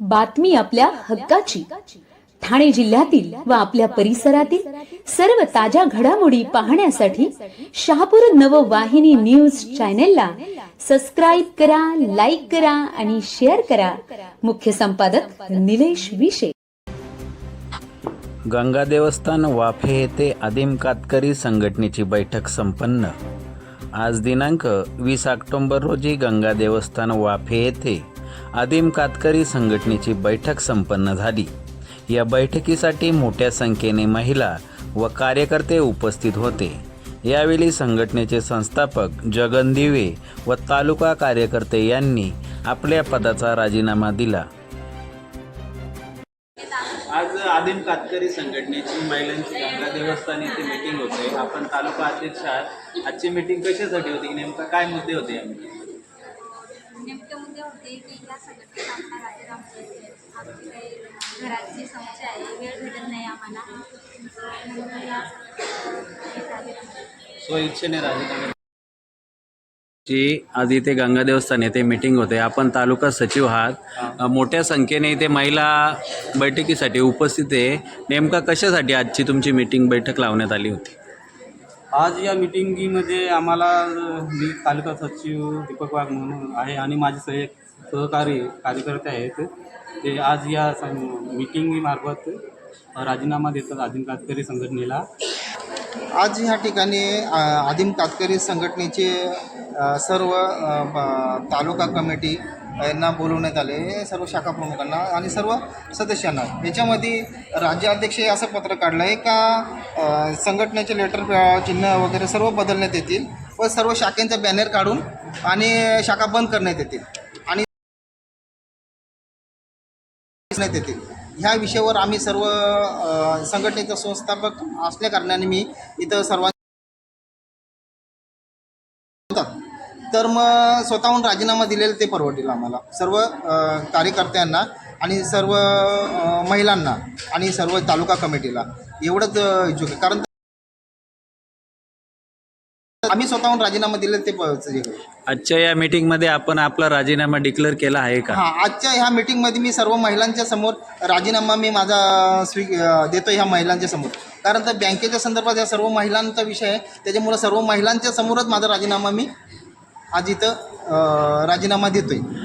बातमी आपल्या हक्काची. ठाणे जिल्ह्यातील व आपल्या परिसरातील सर्व ताज्या घडामोडी पाहण्यासाठी शहापूर नववाहिनी न्यूज चॅनेलला सबस्क्राईब करा लाईक करा आणि शेअर करा. मुख्य संपादक निलेश विशे. गंगा देवस्थान वाफे येथे आदिम कातकरी संघटनेची बैठक संपन्न. आज दिनांक वीस ऑक्टोंबर रोजी गंगा देवस्थान वाफे येथे आदिम कातकरी संघटनेची बैठक संपन्न झाली. या बैठकीसाठी मोठ्या संख्येने महिला व कार्यकर्ते उपस्थित होते. यावेळी संघटनेचे संस्थापक जगन दिवे व तालुका कार्यकर्ते यांनी आपल्या पदाचा राजीनामा दिला. आज आदिम कातकरी संघटनेची महिलांची गंगा देवस्थान येथे मीटिंग होते आपण तालुका अध्यक्ष आहात. आजची मीटिंग कशासाठी होती? नेमका काय मुद्दे होते या meeting? नेमके मुद्दे होते की या आमचा राजीनामा पाहिजे आमची काही घराची समस्या आहे वेळ भेटत नाही आम्हाला. म्हणून या संघटनेचा राजीनामा जी आज इथे गंगा देवस्थान येथे मीटिंग होते. आपण तालुका सचिव आहात. मोठ्या संख्येने इथे महिला बैठकीसाठी उपस्थित आहे. नेमका कशासाठी आजची तुमची मीटिंग बैठक लावण्यात आली होती? आज या मिटिंगीमध्ये आम्हाला मी तालुका सचिव दीपक वाघ म्हणून आहे आणि माझे सह सहकारी कार्यकर्ते आहेत. ते आज या मिटिंगमार्फत राजीनामा देतात आदिम कातकरी संघटनेला. आज ह्या ठिकाणी आदिम कातकरी संघटनेचे सर्व तालुका कमिटी यांना बोलवण्यात आले. सर्व शाखा प्रमुखांना आणि सर्व सदस्यांना. याच्यामध्ये राज्याध्यक्ष हे असं पत्र काढलं आहे का संघटनेचे लेटर चिन्ह वगैरे सर्व बदलण्यात येतील व सर्व शाखेंचा बॅनर काढून आणि शाखा बंद करण्यात येतील. आणि करण्यात येतील. ह्या विषयावर आम्ही सर्व संघटनेचा संस्थापक असल्या कारणाने मी इथं सर्वां तर मग स्वतःहून राजीनामा दिलेला ते परवडेल आम्हाला. सर्व कार्यकर्त्यांना आणि सर्व महिलांना आणि सर्व तालुका कमिटीला. एवढंच इच्छुक आहे. कारण आम्ही स्वतःहून राजीनामा दिलेला ते. आजच्या या मीटिंगमध्ये आपण आपला राजीनामा डिक्लेअर केला आहे का? हां आजच्या ह्या मीटिंगमध्ये मी सर्व महिलांच्या समोर राजीनामा मी माझा स्वी देतो ह्या महिलांच्या समोर. कारण तर बँकेच्या संदर्भात या सर्व महिलांचा विषय आहे. त्याच्यामुळं सर्व महिलांच्या समोरच माझा राजीनामा मी आज इथं राजीनामा देतो आहे